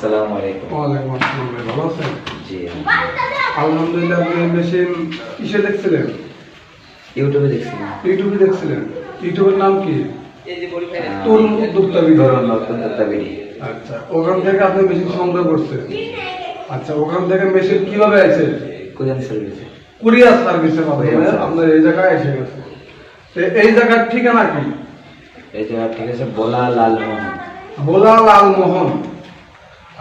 আসসালামু আলাইকুম। ওয়ালাইকুম আসসালাম ভাই ভালো আছেন? জি আলহামদুলিল্লাহ আপনি মেশিন কিসে দেখছিলেন? ইউটিউবে দেখছিলাম। ইউটিউবে দেখছিলেন? ইউটিউবের নাম কি? তরুণ উদ্যোক্তা বিধি ধরুন আচ্ছা ওখান থেকে আপনি মেশিন সংগ্রহ করছেন? আচ্ছা ওখান থেকে মেশিন কীভাবে আছে কোরিয়ান সার্ভিসে কুরিয়ার সার্ভিসের মাধ্যমে আপনার এই জায়গায় এসে গেছে। এই জায়গার ঠিকানা কি? এই জায়গা ঠিক আছে বোলা লালমোহন ভোলা লালমোহন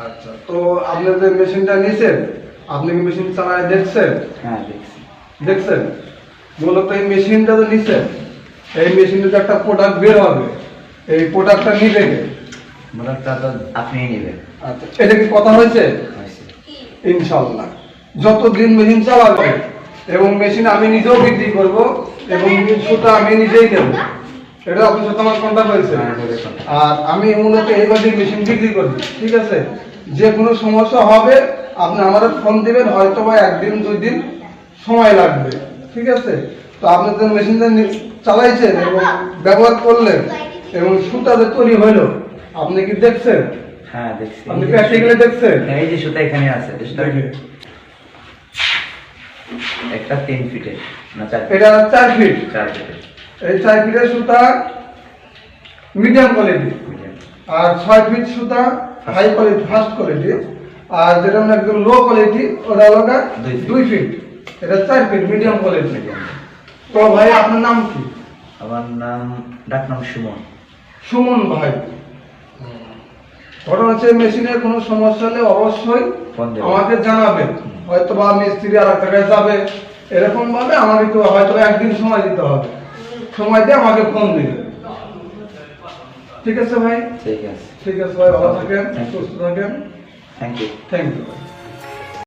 আচ্ছা তো আপনি যে মেশিনটা নিয়েছেন আপনি কি মেশিন চালায় দেখছেন? হ্যাঁ দেখছি। দেখছেন? মূলত এই মেশিনটা তো নিচ্ছেন এই মেশিনটা একটা প্রোডাক্ট বের হবে এই প্রোডাক্টটা নিবে? মোটরটা তো আপনিই নেবেন। আচ্ছা এটা কি কথা হয়েছে। ইনশাল্লাহ যতদিন মেশিন চালাবে এবং মেশিন আমি নিজেও বিক্রি করব এবং সুতা আমি নিজেই দেব এটা আপনার সাথে আমার কন্ট্যাক্ট হয়েছে? হ্যাঁ। আর আমি মূলত এইভাবে মেশিন বিক্রি করি ঠিক আছে? যে কোনো সমস্যা হবে আপনি আমাদের ফোন দিবেন হয়তো বা একদিন দুই দিন সময় লাগবে ঠিক আছে? তো আপনি যে মেশিনটা চালাইছেন এবং ব্যবহার করলেন এবং সুতা যে তৈরি হইল আপনি কি দেখছেন? হ্যাঁ দেখছি। আপনি প্র্যাকটিক্যালি দেখছেন? এই যে সুতা এখানে আছে একটা তিন ফিটের না চার এটা চার ফিট চার ফিটের এই চার ফিটের সুতা মিডিয়াম কোয়ালিটি আর ছয় ফিট সুতা হাই কোয়ালিটি ফার্স্ট কোয়ালিটি আর যেটা আমরা একদম লো কোয়ালিটি ওটা হলো দুই ফিট। এটা চার ফিট মিডিয়াম কোয়ালিটি। তো ভাই আপনার নাম কি? আমার নাম ডাক নাম সুমন। সুমন ভাই। ঘটনা হচ্ছে মেশিনের কোনো সমস্যা হলে অবশ্যই আমাকে জানাবেন। হয়তো বা মিস্ত্রি আর এক জায়গায় যাবে। এরকম ভাবে আমাকে হয়তো একদিন সময় দিতে হবে। সময় দিয়ে আমাকে ফোন দিবে। ঠিক আছে ভাই? ঠিক আছে। ঠিক আছে ভাই ভালো থাকেন. সুস্থ থাকেন। Thank you thank you